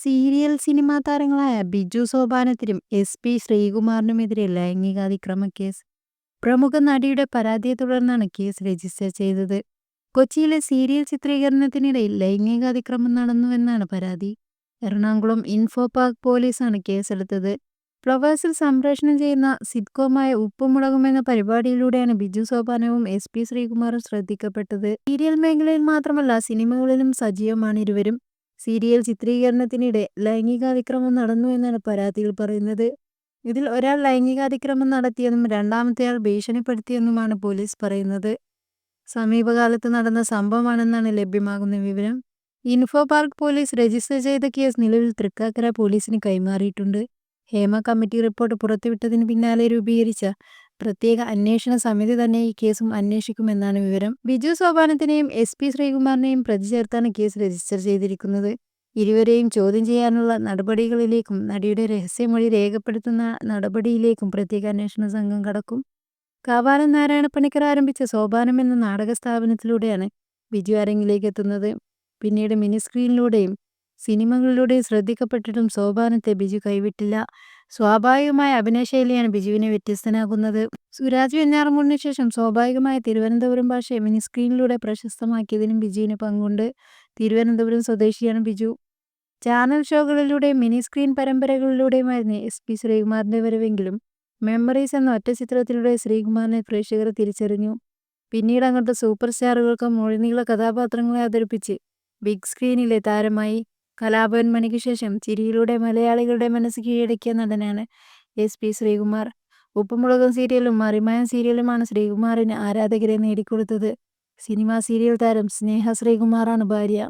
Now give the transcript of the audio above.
Serial cinema താരങ്ങളായ ബിജു സോപാനത്തിനും S P ശ്രീകുമാറിനുമെതിരെ ലൈംഗികാതിക്രമ കേസ്. പ്രമുഖ നടിയുടെ പരാതിയെ തുടർന്നാണ് കേസ് രജിസ്റ്റർ ചെയ്തത്. കൊച്ചിയിലെ സീരിയൽ ചിത്രീകരണത്തിനിടയിൽ ലൈംഗികാതിക്രമം നടന്നുവെന്നാണ് പരാതി. എറണാകുളം ഇൻഫോ പാർക്ക് പോലീസാണ് കേസെടുത്തത്. ഫ്ലവേഴ്സിൽ സംപ്രേഷണം ചെയ്യുന്ന സിറ്റ്കോമായ ഉപ്പുമുളകും എന്ന പരിപാടിയിലൂടെയാണ് ബിജു സോപാനവും എസ് പി ശ്രീകുമാറും ശ്രദ്ധിക്കപ്പെട്ടത്. സീരിയൽ മേഖലയിൽ മാത്രമല്ല സിനിമകളിലും സജീവമാണ് ഇരുവരും. സീരിയൽ ചിത്രീകരണത്തിനിടെ ലൈംഗികാതിക്രമം നടന്നു എന്നാണ് പരാതിയിൽ പറയുന്നത്. ഇതിൽ ഒരാൾ ലൈംഗികാതിക്രമം നടത്തിയെന്നും രണ്ടാമത്തെയാൾ ഭീഷണിപ്പെടുത്തിയെന്നുമാണ് പോലീസ് പറയുന്നത്. സമീപകാലത്ത് നടന്ന സംഭവമാണെന്നാണ് ലഭ്യമാകുന്ന വിവരം. ഇൻഫോ പാർക്ക് പോലീസ് രജിസ്റ്റർ ചെയ്ത കേസ് നിലവിൽ തൃക്കാക്കര പോലീസിന് കൈമാറിയിട്ടുണ്ട്. ഹേമ കമ്മിറ്റി റിപ്പോർട്ട് പുറത്തുവിട്ടതിന് പിന്നാലെ രൂപീകരിച്ച പ്രത്യേക അന്വേഷണ സമിതി തന്നെ ഈ കേസും അന്വേഷിക്കുമെന്നാണ് വിവരം. ബിജു സോപാനത്തിനെയും എസ് പി ശ്രീകുമാറിനെയും പ്രതി ചേർത്താണ് കേസ് രജിസ്റ്റർ ചെയ്തിരിക്കുന്നത്. ഇരുവരെയും ചോദ്യം ചെയ്യാനുള്ള നടപടികളിലേക്കും നടിയുടെ രഹസ്യമൊഴി രേഖപ്പെടുത്തുന്ന നടപടിയിലേക്കും പ്രത്യേക അന്വേഷണ സംഘം കടക്കും. കാവാലം നാരായണപ്പണിക്കർ ആരംഭിച്ച സോപാനം എന്ന നാടക സ്ഥാപനത്തിലൂടെയാണ് ബിജു അരങ്ങിലേക്ക് എത്തുന്നത് പിന്നീട് മിനി സ്ക്രീനിലൂടെയും സിനിമകളിലൂടെയും ശ്രദ്ധിക്കപ്പെട്ടിട്ടും സോപാനത്തെ ബിജു കൈവിട്ടില്ല. സ്വാഭാവികമായ അഭിനയശൈലിയാണ് ബിജുവിനെ വ്യത്യസ്തനാകുന്നത് സുരാജ് വെഞ്ഞാറമൂടിന് ശേഷം സ്വാഭാവികമായ തിരുവനന്തപുരം ഭാഷയെ മിനി സ്ക്രീനിലൂടെ പ്രശസ്തമാക്കിയതിനും ബിജുവിന് പങ്കുണ്ട്. തിരുവനന്തപുരം സ്വദേശിയാണ് ബിജു. ചാനൽ ഷോകളിലൂടെയും മിനി സ്ക്രീൻ പരമ്പരകളിലൂടെയുമായിരുന്നു എസ് പി ശ്രീകുമാറിന്റെ വരവെങ്കിലും മെമ്മറീസ് എന്ന ഒറ്റ ചിത്രത്തിലൂടെ ശ്രീകുമാറിനെ പ്രേക്ഷകർ തിരിച്ചറിഞ്ഞു. പിന്നീട് അങ്ങോട്ട് സൂപ്പർ സ്റ്റാറുകൾക്ക് മൊഴിനീള കഥാപാത്രങ്ങളെ അവതരിപ്പിച്ച് ബിഗ് സ്ക്രീനിലെ താരമായി. കലാഭവൻ മണിക്ക് ശേഷം ചിരിയിലൂടെ മലയാളികളുടെ മനസ്സ് കീഴടക്കിയ നടനാണ് എസ് പി ശ്രീകുമാർ. ഉപ്പുമുളകും സീരിയലും മറിമായം സീരിയലുമാണ് ശ്രീകുമാറിന് ആരാധകരെ നേടിക്കൊടുത്തത്. സിനിമാ സീരിയൽ താരം സ്നേഹ ശ്രീകുമാറാണ് ഭാര്യ.